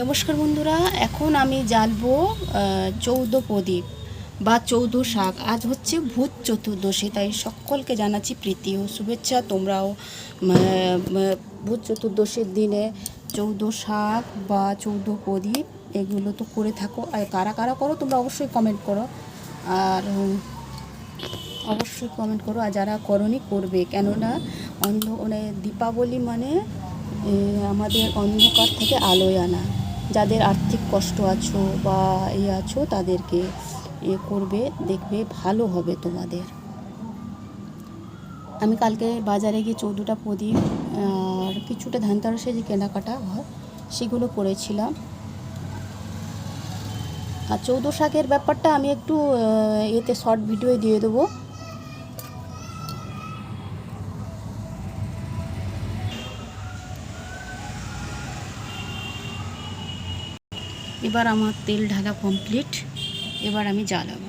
নমস্কার বন্ধুরা এখন আমি আহ, চৌদ্দ প্রদীপ বা চৌদ্দ শাক। আজ হচ্ছে ভূত চতুর্দশী তাই সকলকে জানাচ্ছি প্রীতি ও শুভেচ্ছা। তোমরাও ভূত চতুর্দশীর দিনে চৌদ্দ শাক বা চৌদ্দ প্রদীপ এগুলো তো করে থাকো। আর কারা কারা করো তোমরা অবশ্যই কমেন্ট করো। আর অবশ্যই কমেন্ট করো। আর যারা করনি করবে। কেননা অন্ধ মানে দীপাবলি মানে আমাদের অন্ধকার থেকে আলোয় আনা। যাদের আর্থিক কষ্ট আছো বা এই আছো, তাদেরকে এ করবে, দেখবে ভালো হবে তোমাদের। আমি কালকে বাজারে গিয়ে চৌদ্দটা প্রদীপ, আর কিছুটা ধানতারসে যে কেনাকাটা হয়, সেগুলো করেছিলাম। আর চৌদ্দ শাকের ব্যাপারটা আমি একটু এতে শর্ট ভিডিও দিয়ে দেবো। এবার আমার তেল ঢালা কমপ্লিট এবার আমি জ্বালাবো।